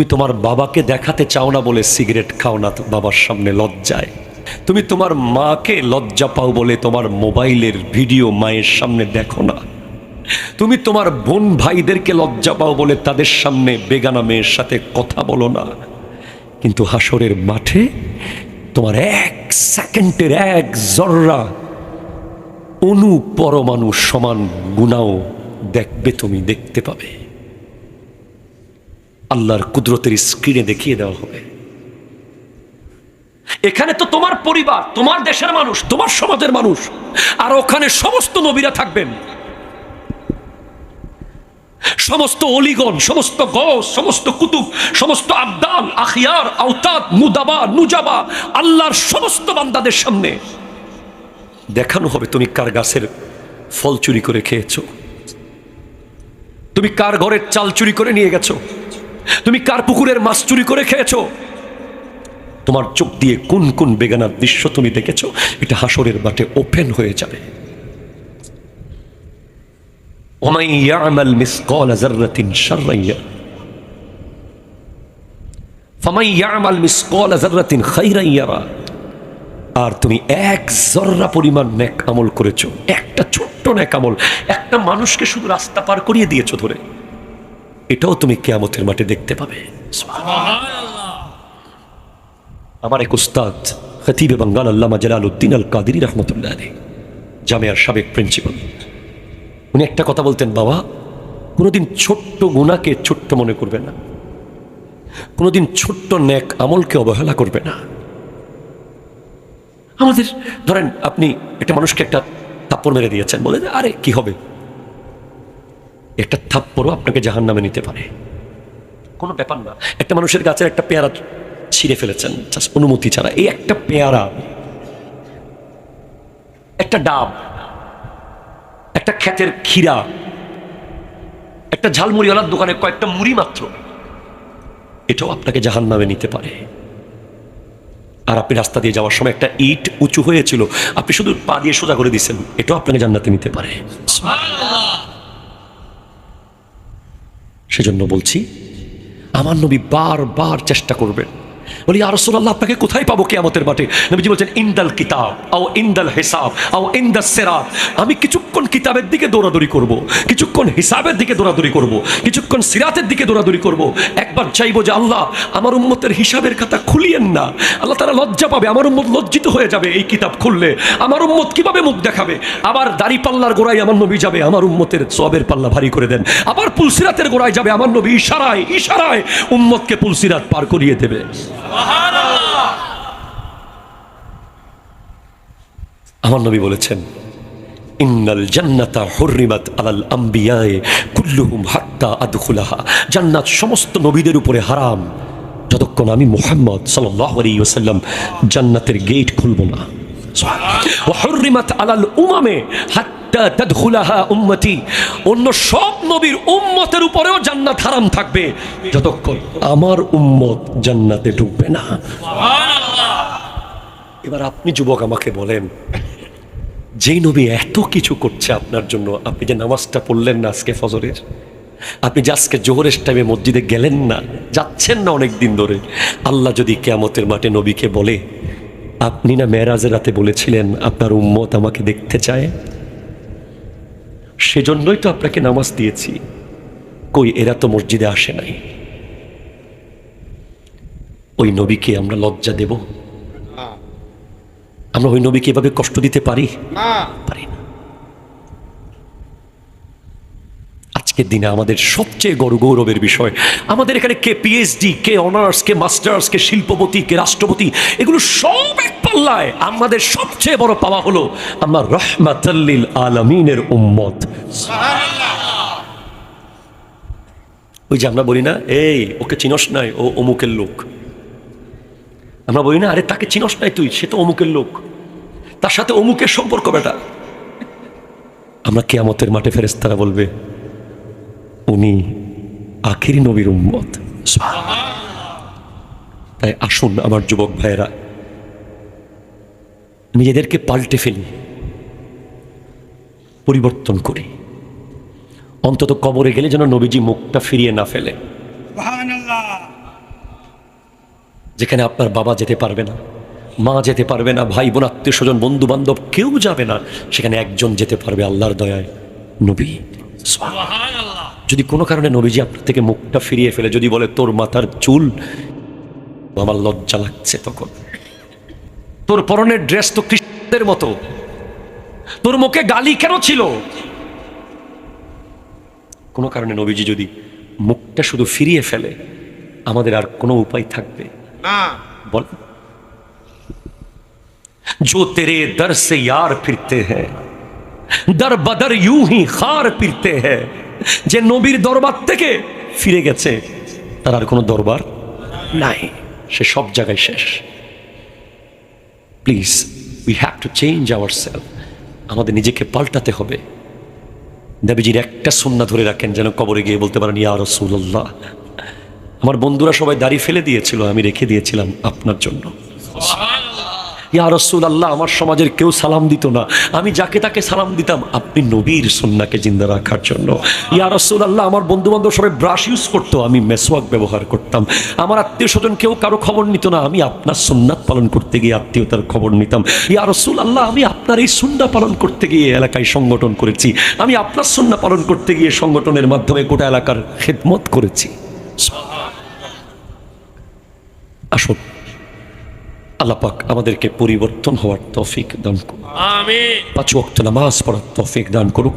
তুমি তোমার বাবাকে দেখাতে চাও না বলে সিগারেট খাও না বাবার সামনে লজ্জায়। তুমি তোমার মাকে লজ্জা পাও বলে তোমার মোবাইলের ভিডিও মায়ের সামনে দেখো না। তুমি তোমার বোন ভাইদেরকে লজ্জা পাও বলে তাদের সামনে বেগানা মেয়ের সাথে কথা বলো না। কিন্তু হাসরের মাঠে তোমার এক সেকেন্ডের এক জর্রা অনু পরমাণু সমান গুণাও দেখবে তুমি, দেখতে পাবে। আল্লাহর কুদরতের স্ক্রিনে দেখিয়ে দেওয়া হবে। এখানে তো তোমার পরিবার, তোমার দেশের মানুষ, তোমার সমাজের মানুষ, আর ওখানে সমস্ত নবীরা থাকবেন। সমস্ত অলিগণ, সমস্ত গস সমস্ত কুতুব, সমস্ত আবদাল, আখিয়ার, আওতাদ, মুদাবা, নুজাবা, আল্লাহর সমস্ত বান্দাদের সামনে দেখানো হবে তুমি কার গাছের ফল চুরি করে খেয়েছো। তুমি কার ঘরের চাল চুরি করে নিয়ে গেছো? তুমি কার পুকুরের মাছ চুরি করে খেয়েছ? তোমার চোখ দিয়ে কোন কোন বেগানার দৃশ্য তুমি দেখেছ? এটা হাসরের বাটে ওপেন হয়ে যাবে। আর তুমি এক জর্রা পরিমাণ ন্যাক আমল করেছ। একটা ছোট্ট ন্যাক আমল। একটা মানুষকে শুধু রাস্তা পার করিয়ে দিয়েছ ধরে। এটাও তুমি কেয়ামতের মাঠে দেখতে পাবে। আমার এক উস্তাদ, খতিবে বাঙ্গাল আল্লামা জালাল উদ্দিন আল কাদির রহমতুল্লাহ আলী জামিয়ার সাবেক প্রিন্সিপাল। উনি একটা কথা বলতেন, বাবা, কোনোদিন ছোট্ট গুণাকে ছোট্ট মনে করবে না। কোনোদিন ছোট্ট ন্যাক আমলকে অবহেলা করবে না। আমাদের, ধরেন আপনি একটা মানুষকে একটা থাপ্পড় মেরে দিয়েছেন, বলে আরে, কি হবে? একটা থাপ্পড়ও আপনাকে জাহান নামে নিতে পারে। কোনো ব্যাপার না। একটা মানুষের গাছের একটা পেয়ারা ছিঁড়ে ফেলেছেন অনুমতি ছাড়া। এই একটা পেয়ারা, একটা ডাব, একটা ক্ষেতের ক্ষীরা, একটা ঝালমুড়িওয়ালার দোকানে কয়েকটা মুড়ি মাত্র, এটাও আপনাকে জাহান নামে নিতে পারে। আর আপনি রাস্তা দিয়ে যাওয়ার সময় একটা ইট উঁচু হয়েছিল, আপনি শুধু পা দিয়ে সোজা করে দিচ্ছেন এটাও আপনাকে জান্নাতে নিতে পারে। সেজন্য বলছি আমার নবী বারবার চেষ্টা করবেন। বলি আর আল্লাহ আপনাকে কোথায় পাবো কেয়ামতের মাঠে? নবীজি বলছেন, ইন্দাল কিতাব, আও ইন্দাল হিসাব, আও ইন্দাল সেরাত। আমি কিছুক্ষণ কিতাবের দিকে দৌড়াদৌড়ি করব, কিছুক্ষণ হিসাবের দিকে দৌড়াদৌড়ি করব, কিছুক্ষণ সিরাতের দিকে দৌড়াদৌড়ি করব। একবার চাইব যে আল্লাহ, আমার উম্মতের হিসাবের খাতা খুলিয়েন না। আল্লাহ তারা লজ্জা পাবে, আমার উম্মত লজ্জিত হয়ে যাবে এই কিতাব খুললে। আমার উম্মত কীভাবে মুখ দেখাবে? আবার দাড়ি পাল্লার গোড়ায় আমার নবী যাবে, আমার উম্মতের সবের পাল্লা ভারী করে দেন। আবার পুলসিরাতের গোড়ায় যাবে, আমার নবী ইশারায় ইশারায় উম্মতকে পুলসিরাত পার করিয়ে দেবে। আমার নবী বলেছেন, ইন্নাল জান্নাতা হুররিমাত আলাল আম্বিয়ায়ে কুল্লুহুম হাত্তা আদখুলাহা। জান্নাত সমস্ত নবীদের উপরে হারাম। যতক্ষণ আমি মুহাম্মদ সাল্লাল্লাহু আলাইহি ওয়াসাল্লাম জান্নাতের গেট খুলব না। ওয়া হুররিমাত আলাল উমামে তাদখুলাহা উম্মতি। অন্য সব নবীর উম্মতের উপরেও জান্নাত হারাম থাকবে। যতক্ষণ আমার উম্মত জান্নাতে ঢুকবে না। এবার আপনি যুবক আমাকে বলেন, যেই নবী এত কিছু করছে আপনার জন্য, আপনি যে নামাজটা পড়লেন না আজকে ফজরের? আপনি যে আজকে জোহরের টাইমে মসজিদে গেলেন না, যাচ্ছেন না অনেক দিন ধরে? আল্লাহ যদি কেয়ামতের মাঠে নবীকে বলে, আপনি না মেয়েরাজের রাতে বলেছিলেন আপনার উম্মত আমাকে দেখতে চায়? সেজন্যই তো আপনাকে নামাজ দিয়েছি। কই, এরা তো মসজিদে আসে নাই। ওই নবীকে আমরা লজ্জা দেব? আমরা ওই নবীকে এভাবে কষ্ট দিতে পারি? পারি না। আজকের দিনে আমাদের সবচেয়ে গর্ব গৌরবের বিষয়, আমাদের এখানে কে পিএইচডি কে অনার্স কে মাস্টার্স কে শিল্পপতি কে রাষ্ট্রপতি এগুলো সব এক পাল্লায় আমাদের সবচেয়ে বড় পাওয়া হলো আমার রহমাতাল্লিল আলমিনের উম্মত। ওই যে আমরা বলি না, এই, ওকে চিনস নাই, ও অমুকের লোক। আমরা বলি না, আরে তাকে চিনস নাই তুই, সে তো অমুকের লোক। তার সাথে অমুকের সম্পর্ক বেটা। আমরা কেয়ামতের মাঠে ফেরেস্তারা বলবে, উনি আখিরি নবীর উম্মত। তাই আসুন আমার যুবক ভাইয়েরা। নিজেদেরকে পাল্টে ফেলি। পরিবর্তন করি। অন্তত কবরে গেলে যেন নবীজি মুখটা ফিরিয়ে না ফেলে। যেখানে আপনার বাবা যেতে পারবে না মা যেতে পারবে না ভাই বোন আত্মীয় স্বজন বন্ধু বান্ধব কেউ যাবে না সেখানে একজন যেতে পারবে আল্লাহর দয়ায় নবী। যদি কোনো কারণে নবীজি আপনার থেকে মুখটা ফিরিয়ে ফেলে যদি বলে তোর মাথার চুল আমার লজ্জা লাগছে তখন। তোর পরনের ড্রেস তো খ্রিস্টদের মতো। তোর মুখে গালি কেন ছিল? কোনো কারণে নবীজি যদি মুখটা শুধু ফিরিয়ে ফেলে আমাদের আর কোনো উপায় থাকবে না বল जो तेरे दर से यार फिरते हैं দর বদর ইউ হি খার ফিরতে হ্যাঁ যে নবীর দরবার থেকে ফিরে গেছে তার আর কোনো দরবার নাই সে সব জায়গায় শেষ please we have to change our self আমাদের নিজেকে পাল্টাতে হবে নবীজির একটা সুন্না ধরে রাখেন, যেন কবরে গিয়ে বলতে পারেন, ইয়া রসুল্লাহ আমার বন্ধুরা সবাই দাড়ি ফেলে দিয়েছিল, আমি রেখে দিয়েছিলাম আপনার জন্য। ইয়া রসুল আল্লাহ আমার সমাজের কেউ সালাম দিত না। আমি যাকে তাকে সালাম দিতাম, আপনি নবীর সুন্নাকে জিন্দা রাখার জন্য। ইয়া রসুল আল্লাহ আমার বন্ধু বান্ধব সবাই ব্রাশ ইউজ করতো, আমি মেসওয়াক ব্যবহার করতাম। আমার আত্মীয় স্বজন কেউ কারও খবর নিত না, আমি আপনার সুন্নাত পালন করতে গিয়ে আত্মীয়তার খবর নিতাম। ইয়া রসুল আল্লাহ আমি আপনার এই সুন্না পালন করতে গিয়ে এলাকায় সংগঠন করেছি। আমি আপনার সুন্না পালন করতে গিয়ে সংগঠনের মাধ্যমে গোটা এলাকার খেদমত করেছি। আসুন। আল্লাহ পাক আমাদেরকে পরিবর্তন হওয়ার তফিক দান করুন। পাঁচ ওয়াক্ত নামাজ পড়ার তফিক দান করুক।